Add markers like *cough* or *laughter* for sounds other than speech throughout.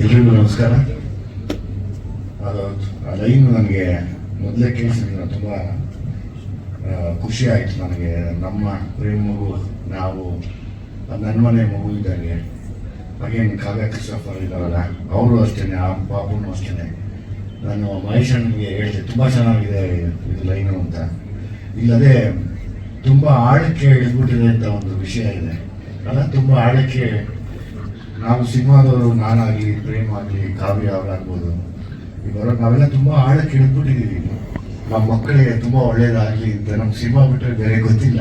ಎಲ್ರಿಗೂ ನಮಸ್ಕಾರ. ಅದು ಆ ಲೈನ್ ನನಗೆ ಮೊದಲೇ ಕೇಳಿಸಿದ್ರೆ ತುಂಬ ಖುಷಿ ಆಯಿತು ನನಗೆ. ನಮ್ಮ ಪ್ರೇಮ ಮಗು, ನಾವು ನನ್ನ ಮನೆ ಮಗು ಇದ್ದಾಗೆ. ಹಾಗೇನು ಕಾವ್ಯ ಕೃಷ್ಣಪ್ಪ ಇದ್ದಾರಲ್ಲ, ಅವರು ಅಷ್ಟೇ ಆ ಪಾಪನು ಅಷ್ಟೇ ನಾನು ಮಹೇಶ್ ಹೇಳಿದೆ, ತುಂಬ ಚೆನ್ನಾಗಿದೆ ಇದು ಲೈನು ಅಂತ. ಇಲ್ಲದೆ ತುಂಬ ಆಳಕ್ಕೆ ಇಳಿದ್ಬಿಟ್ಟಿದೆ ಅಂತ ಒಂದು ವಿಷಯ ಇದೆ. ಅಲ್ಲ ತುಂಬ ಆಳಕ್ಕೆ ನಾವು ಸಿನಿಮಾದವರು ನಾನಾಗಲಿ ಪ್ರೇಮ್ ಆಗಲಿ ಕಾವ್ಯ ಅವರಾಗ್ಬೋದು ಈಗ ನಾವೆಲ್ಲ ತುಂಬ ಆಳಕ್ಕೆ ಇಳಿದ್ಬಿಟ್ಟಿದ್ದೀವಿ ನಮ್ಮ ಮಕ್ಕಳಿಗೆ ತುಂಬ ಒಳ್ಳೆಯದಾಗಲಿ ಅಂತ ನಮ್ಮ ಸಿನಿಮಾ ಬಿಟ್ಟರೆ ಬೇರೆ ಗೊತ್ತಿಲ್ಲ.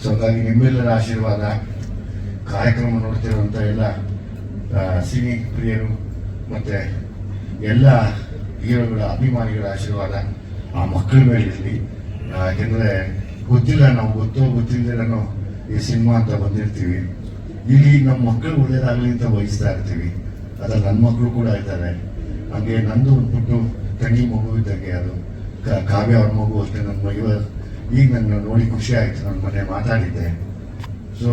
ಸೊ ಹಾಗಾಗಿ ನಿಮ್ಮೆಲ್ಲರ ಆಶೀರ್ವಾದ, ಕಾರ್ಯಕ್ರಮ ನೋಡ್ತಿರುವಂಥ ಎಲ್ಲ ಸಿನಿ ಪ್ರಿಯರು ಮತ್ತು ಎಲ್ಲ ಹೀರೋಗಳ, ಅಭಿಮಾನಿಗಳ ಆಶೀರ್ವಾದ ಆ ಮಕ್ಕಳ ಮೇಲೆ ಇರಲಿ. ಯಾಕೆಂದರೆ ಗೊತ್ತಿಲ್ಲ, ನಾವು ಗೊತ್ತೋ ಗೊತ್ತಿಲ್ಲದೇನೋ ಈ ಸಿನಿಮಾ ಅಂತ ಬಂದಿರ್ತೀವಿ. ಇಲ್ಲಿ ನಮ್ಮ ಮಕ್ಕಳು ಒಳ್ಳೇದಾಗಲಿ ಅಂತ ವಹಿಸ್ತಾ ಇರ್ತೀವಿ. ಅದ್ರಲ್ಲಿ ನನ್ನ ಮಕ್ಕಳು ಕೂಡ ಇದ್ದಾರೆ. ಹಾಗೆ ನಂದು ಒಂದು ತಂಗಿ ಮಗು ಇದ್ದಂಗೆ ಅದು. ಕಾವ್ಯ ಅವ್ರ ಮಗು ಅಷ್ಟೇ ನನ್ನ ಮಗ ಈಗ ನನ್ನ ನೋಡಿ ಖುಷಿ ಆಯಿತು ನನ್ನ ಮನೆ ಮಾತಾಡಿದ್ದೆ. ಸೊ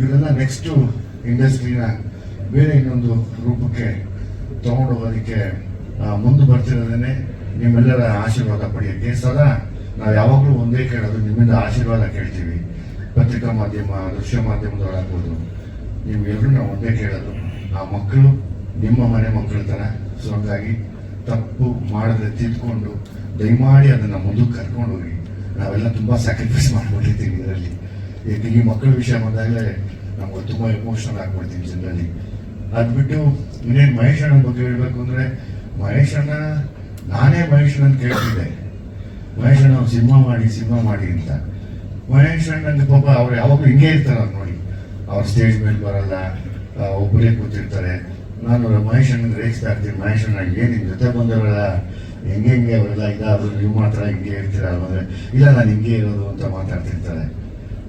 ಇವರೆಲ್ಲ ನೆಕ್ಸ್ಟು ಇಂಡಸ್ಟ್ರಿನ ಬೇರೆ ಇನ್ನೊಂದು ರೂಪಕ್ಕೆ ತಗೊಂಡು ಹೋಗೋದಕ್ಕೆ ಮುಂದೆ ಬರ್ತಿರೋದೇ ನಿಮ್ಮೆಲ್ಲರ ಆಶೀರ್ವಾದ ಪಡೆಯೋಕ್ಕೆ ಸದಾ ನಾವು ಯಾವಾಗಲೂ ಒಂದೇ ಕೇಳೋದು, ನಿಮ್ಮಿಂದ ಆಶೀರ್ವಾದ ಕೇಳ್ತೀವಿ. ಪತ್ರಿಕಾ ಮಾಧ್ಯಮ ದೃಶ್ಯ ಮಾಧ್ಯಮದವರಾಗ್ಬೋದು ನೀವು ಎಲ್ಲರೂ ನಾವು ಒಂದೇ ಕೇಳೋದು ಆ ಮಕ್ಕಳು ನಿಮ್ಮ ಮನೆ ಮಕ್ಕಳ ಥರ ಸೊ ಹಂಗಾಗಿ ತಪ್ಪು ಮಾಡಿದ್ರೆ ತಿದ್ಕೊಂಡು ದಯಮಾಡಿ ಅದನ್ನು ಮುಂದಕ್ಕೆ ಕರ್ಕೊಂಡು ಹೋಗಿ. ನಾವೆಲ್ಲ ತುಂಬ ಸ್ಯಾಕ್ರಿಫೈಸ್ ಮಾಡ್ಕೊಂಡಿರ್ತೀವಿ ಇದರಲ್ಲಿ. ಈ ಮಕ್ಕಳ ವಿಷಯ ಬಂದಾಗಲೇ ನಮ್ಗೆ ತುಂಬ ಎಮೋಷನಲ್ ಆಗ್ಬಿಡ್ತೀವಿ ಜನರಲ್ಲಿ. ಅದು ಬಿಟ್ಟು ಇನ್ನೇನು ಮಹೇಶ್ ಅಣ್ಣನ ಬಗ್ಗೆ ಹೇಳಬೇಕು ಅಂದರೆ, ಮಹೇಶ್ ಅಣ್ಣ, ನಾನೇ ಮಹೇಶ್ ಅಣ್ಣನ ಕೇಳ್ತಿದ್ದೆ. ಮಹೇಶ್ ಅಣ್ಣ ಸಿನಿಮಾ ಮಾಡಿ ಸಿನಿಮಾ ಮಾಡಿ ಅಂತ. ಮಹೇಶ್ ಪಾಪ ಅವ್ರು ಯಾವಾಗಲೂ ಹಿಂಗೆ ಇರ್ತಾರೆ ನೋಡಿ. ಅವ್ರು ಸ್ಟೇಜ್ ಮೇಲೆ ಬರಲ್ಲ ಒಬ್ಬರೇ ಕೂತಿರ್ತಾರೆ. ನಾನು ಮಹೇಶ್ ಅಣ್ಣ ರೇಗಿಸ್ತಾ ಇರ್ತೀನಿ. ಮಹೇಶ್ ಏನು ನಿಮ್ಮ ಜೊತೆ ಬಂದವರೆಲ್ಲ? ಹೆಂಗೆ ಹೆಂಗೆ ಅವರೆಲ್ಲ ಇದಾದ್ರು? ನೀವು ಮಾತ್ರ ಹಿಂಗೆ ಇರ್ತೀರಲ್ಲ ಅಂದರೆ, ಇಲ್ಲ, ನಾನು ಹಿಂಗೆ ಇರೋದು ಅಂತ ಮಾತಾಡ್ತಿರ್ತಾರೆ.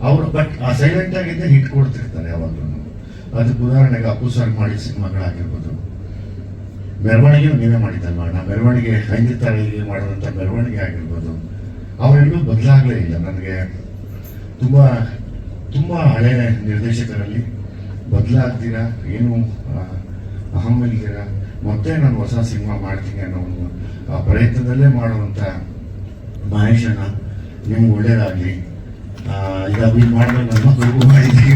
ಅವರು ಬಟ್ ಆ ಸೈಲೆಂಟ್ ಆಗಿದ್ದೆ ಹಿಟ್ ಕೊಡ್ತಿರ್ತಾರೆ ಯಾವಾಗಲೂ ಅದಕ್ಕೆ ಉದಾಹರಣೆಗೆ ಅಪ್ಪು ಸರ್ ಮಾಡಿದ ಸಿನಿಮಾಗಳಾಗಿರ್ಬೋದು ಮೆರವಣಿಗೆ ನೀವೇ ಮಾಡಿದ್ದಲ್ವ? ನಾ ಮೆರವಣಿಗೆ ಹೈಂದಿ ತಾಳಿಗೆ ಮಾಡಿದಂಥ ಮೆರವಣಿಗೆ ಆಗಿರ್ಬೋದು. ಅವರೆಲ್ಲೂ ಬದಲಾಗಲೇ ಇಲ್ಲ. ನನಗೆ ತುಂಬ ತುಂಬ ಹಳೆಯ ನಿರ್ದೇಶಕರಲ್ಲಿ ಬದಲಾಗ್ತೀರಾ ಏನು ಆ, ಮತ್ತೆ ನಾನು ಹೊಸ ಸಿನಿಮಾ ಮಾಡ್ತೀನಿ ಅನ್ನೋ ಒಂದು ಪ್ರಯತ್ನದಲ್ಲೇ ಮಾಡುವಂಥ ಮಹೇಶನ ನಿಮ್ಗೆ ಒಳ್ಳೇದಾಗಲಿ ಈಗ ಅಭಿನ್ ಮಾಡಿದ್ರೆ ನನ್ನ ಮಕ್ಕಳಿಗೂ ಮಾಡಿದ್ದೀನಿ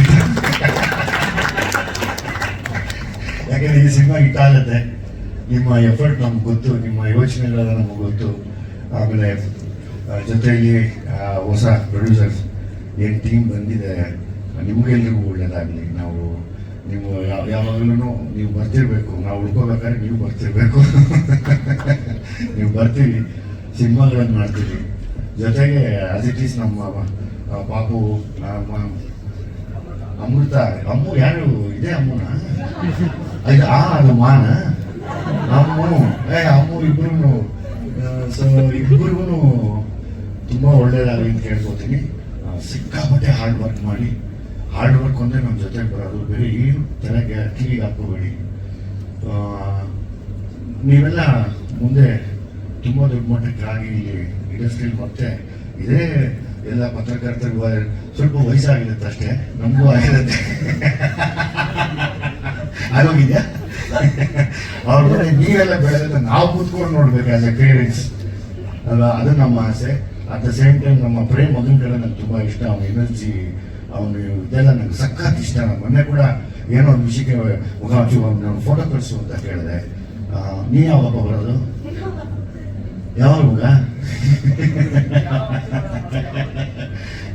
ಯಾಕೆಂದರೆ ಈ ಸಿನಿಮಾ ಇಟ್ಟಾಗತ್ತೆ ನಿಮ್ಮ ಎಫರ್ಟ್ ನಮ್ಗೆ ಗೊತ್ತು ನಿಮ್ಮ ಯೋಚನೆಗಳೆಲ್ಲ ನಮಗೆ ಗೊತ್ತು. ಆಮೇಲೆ ಜೊತೆಯಲ್ಲಿ ಹೊಸ ಪ್ರೊಡ್ಯೂಸರ್ಸ್ ಏನು ಟೀಮ್ ಬಂದಿದೆ ನಿಮಗೆಲ್ಲರಿಗೂ ಒಳ್ಳೇದಾಗಲಿ. ನಾವು ನೀವು ಯಾವ ಯಾವಾಗಲೂ ನೀವು ಬರ್ತಿರ್ಬೇಕು. ನಾವು ಉಳ್ಕೋಬೇಕಾದ್ರೆ ನೀವು ಬರ್ತಿರ್ಬೇಕು. *laughs* ನೀವು ಬರ್ತೀವಿ. ಸಿನಿಮಾಗಳನ್ನು ಮಾಡ್ತೀವಿ. ಜೊತೆಗೆ ಆಸ್ ಇಟ್ ಈಸ್ ನಮ್ಮ ಪಾಪು ನಮ್ಮ ಅಮೃತ ಅಮ್ಮು ಯಾರು? ಇದೇ ಅಮ್ಮನ? ಇದು ಆ ಅದು ಮಾನ? ಅಮ್ಮು. ಏ ಅಮ್ಮು ಇಬ್ರು ಸೊ ಇಬ್ಬರಿಗೂ ತುಂಬ ಒಳ್ಳೇದಾಗಲಿ ಅಂತ ಕೇಳ್ಕೊತೀನಿ ಆ, ಸಿಕ್ಕಾಪಟ್ಟೆ ಹಾರ್ಡ್ ವರ್ಕ್ ಮಾಡಿ. ಹಾರ್ಡ್ ವರ್ಕ್ ಅಂದರೆ ನಮ್ಮ ಜೊತೆಗೆ ಬರೋದು. ಬೇರೆ ಏನು ತಲೆಗೆ ಕಿವಿಗೆ ಹಾಕೋಬೇಡಿ ನೀವೆಲ್ಲ ಮುಂದೆ ತುಂಬ ದೊಡ್ಡ ಮಟ್ಟಕ್ಕಾಗಿ ಇಲ್ಲಿ ಇಂಡಸ್ಟ್ರಿಯಲ್ಲಿ ಮತ್ತೆ ಇದೇ ಎಲ್ಲ ಪತ್ರಕರ್ತರಿಗೂ ಸ್ವಲ್ಪ ವಯಸ್ಸಾಗಿರುತ್ತೆ ಅಷ್ಟೇ. ನಮಗೂ ಆಗಿರುತ್ತೆ. ಆಗೋಗಿದ್ಯಾ? ಅವ್ರ ನೀವೆಲ್ಲ ಬೆಳೆದ ನಾವು ಕೂತ್ಕೊಂಡು ನೋಡ್ಬೇಕು ಆಸ್ ಪೇರೆಂಟ್ಸ್ ಅಲ್ವಾ? ಅದು ನಮ್ಮ ಆಸೆ. ಅಟ್ ದ ಸೇಮ್ ಟೈಮ್ ನಮ್ಮ ಪ್ರೇಮ್ ಮಗನ ಕಡೆ ನಂಗೆ ತುಂಬ ಇಷ್ಟ, ಅವನ ಎನರ್ಜಿ ಅವನು ಇದೆಲ್ಲ ನಂಗೆ ಸಖತ್ ಇಷ್ಟ. ನಾನು ಮೊನ್ನೆ ಕೂಡ ಏನೋ ಒಂದು ವಿಷಯಕ್ಕೆ ಮುಖಾಚು ನಾನು ಫೋಟೋ ಕಳಿಸು ಅಂತ ಕೇಳಿದೆ ನೀ ಯಾವಾಗ ಬರೋದು? ಯಾವಾಗ ಮಗ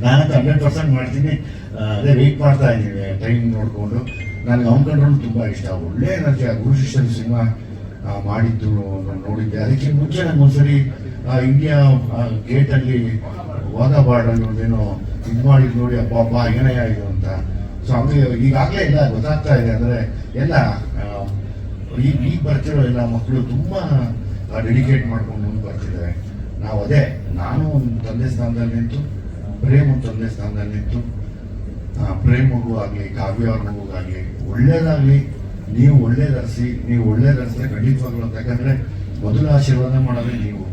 ನಾನು ಹಂಡ್ರೆಡ್ ಪರ್ಸೆಂಟ್ ಮಾಡ್ತೀನಿ. ಅದೇ ವೆಯ್ಟ್ ಮಾಡ್ತಾ ಇದ್ದೀನಿ ಟೈಮ್ ನೋಡಿಕೊಂಡು. ನನಗೆ ಅವನ ಕಂಡ್ರೂ ತುಂಬ ಇಷ್ಟ. ಒಳ್ಳೆ ಎನರ್ಜಿ ಆ ಗುರು ಸಿನಿಮಾ ಮಾಡಿದ್ದು, ನಾನು ನೋಡಿದ್ದೆ. ಅದಕ್ಕೆ ಮುಂಚೆ ನಂಗೆ ಒಂದ್ಸರಿ ಆ ಇಂಡಿಯಾ ಗೇಟ್ ಅಲ್ಲಿ ಓದಬಾರ್ಡ್ ಒಂದೇನೋ ಇದು ಮಾಡಿದ್ ನೋಡಿ ಅಪ್ಪ ಏನಯ್ಯ ಇದು ಅಂತ. ಸೊ ಹಂಗೆ ಈಗಾಗಲೇ ಇಲ್ಲ ಗೊತ್ತಾಗ್ತಾ ಇದೆ. ಅಂದರೆ ಎಲ್ಲ ಈಗ ಈಗ ಬರ್ತಿರೋ ಎಲ್ಲ ಮಕ್ಕಳು ತುಂಬ ಡೆಡಿಕೇಟ್ ಮಾಡ್ಕೊಂಡು ಮುಂದೆ ಬರ್ತಿದ್ದಾರೆ. ನಾವು ಅದೇ, ನಾನು ಒಂದು ತಂದೆ ಸ್ಥಾನದಲ್ಲಿ ನಿಂತು, ಪ್ರೇಮ್ ಒಂದು ತಂದೆ ಸ್ಥಾನದಲ್ಲಿ ನಿಂತು ಪ್ರೇಮ್ ಮಗು ಆಗಲಿ ಕಾವ್ಯ ಮಗುಗಾಗಲಿ ಒಳ್ಳೇದಾಗಲಿ, ನೀವು ಒಳ್ಳೇದರ್ಸಿ ನೀವು ಒಳ್ಳೇದರ್ಸಿದ್ರೆ ಖಂಡಿತವಾಗ್ಲು ಅಂತ. ಯಾಕಂದ್ರೆ ಮೊದಲು ಆಶೀರ್ವಾದ ಮಾಡೋದೇ ನೀವು.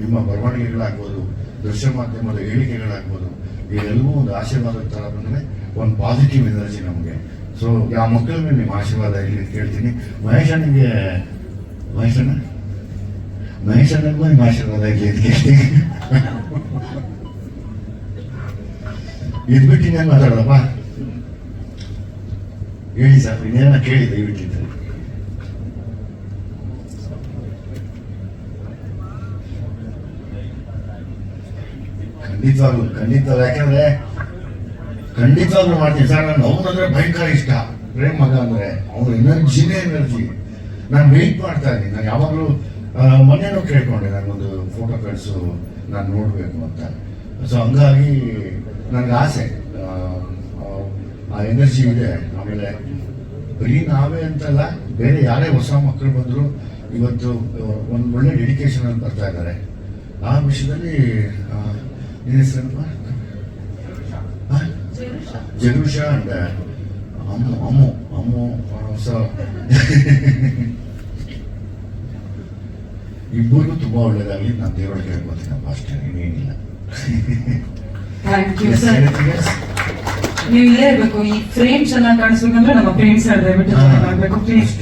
ನಿಮ್ಮ ಬರವಣಿಗೆಗಳಾಗ್ಬೋದು, ದೃಶ್ಯ ಮಾಧ್ಯಮದ ಹೇಳಿಕೆಗಳಾಗ್ಬೋದು ಇದೆಲ್ಲವೂ ಒಂದು ಆಶೀರ್ವಾದ ಥರ ಬಂದರೆ ಒಂದು ಪಾಸಿಟಿವ್ ಎನರ್ಜಿ ನಮಗೆ. ಸೊ ಆ ಮಕ್ಕಳ ಮೇಲೆ ನಿಮ್ಮ ಆಶೀರ್ವಾದ ಇಲ್ಲಿ ಕೇಳ್ತೀನಿ ಮಹೇಶನಿಗೆ ನಿಮಗೆ ಮಹೇಶನಿಗೂ ನಿಮ್ಮ ಆಶೀರ್ವಾದ ಇಲ್ಲಿ ಅಂತ ಕೇಳ್ತೀನಿ. ಇದ್ಬಿಟ್ಟು ಇನ್ನೇನು ಮಾತಾಡೋದಪ್ಪ? ಹೇಳಿ ಸರ್ ಇನ್ನೇನ ಕೇಳಿ ದಯವಿಟ್ಟಿದ್ದರೆ ಖಂಡಿತವಾಗ್ಲು ಖಂಡಿತ ಯಾಕಂದ್ರೆ ಖಂಡಿತವಾಗ್ಲೂ ಮಾಡ್ತೀನಿ. ಸರ್ ನಾನು ಅವನಂದ್ರೆ ಭಯಂಕರ ಇಷ್ಟ. ಪ್ರೇಮ್ ಮಗ ಅಂದ್ರೆ ಅವ್ರ ಎನರ್ಜಿನೇ ಎನರ್ಜಿ ನಾನು ವೆಯ್ಟ್ ಮಾಡ್ತಾ ಇದ್ದೀನಿ. ನಾನು ಯಾವಾಗಲೂ ಮೊನ್ನೆನೂ ಕೇಳ್ಕೊಂಡೆ ನನಗೊಂದು ಫೋಟೋ ಕಳಿಸು ನಾನು ನೋಡಬೇಕು ಅಂತ. ಸೊ ಹಂಗಾಗಿ ನನಗೆ ಆಸೆ. ಆ, ಎನರ್ಜಿ ಇದೆ. ಆಮೇಲೆ ಬರೀ ನಾವೇ ಅಂತಲ್ಲ ಬೇರೆ ಯಾರೇ ಹೊಸ ಮಕ್ಕಳು ಬಂದರೂ ಇವತ್ತು ಒಂದು ಒಳ್ಳೆ ಡೆಡಿಕೇಶನ್ ಅಂತ ಬರ್ತಾ ಇದ್ದಾರೆ. ಆ ವಿಷಯದಲ್ಲಿ ನಿನ್ನ ಹೆಸರೇನಪ್ಪ? ಆ? ಜಗರುಷ ಅಮ್ಮ ಅಮ್ಮ ಅಮ್ಮ ಅಮ್ಮು ಸೊ ಇಬ್ಬರಿಗೂ ತುಂಬಾ ಒಳ್ಳೇದಾಗ್ಲಿ. ನಾನು ದೇವರೊಳಗೆ ಹೇಳ್ಕೊತೀನಪ್ಪ ಅಷ್ಟೇ. ಸರ್ ನೀವು ಇಲ್ಲೇ ಇರ್ಬೇಕು. ಈ ಫ್ರೇಮ್ ಚೆನ್ನಾಗಿ ಕಾಣಿಸ್ಬೇಕಂದ್ರೆ ನಮ್ಮ ಫ್ರೇಮ್ಸ್ ದಯವಿಟ್ಟು ಚೆನ್ನಾಗಿ ಪ್ಲೀಸ್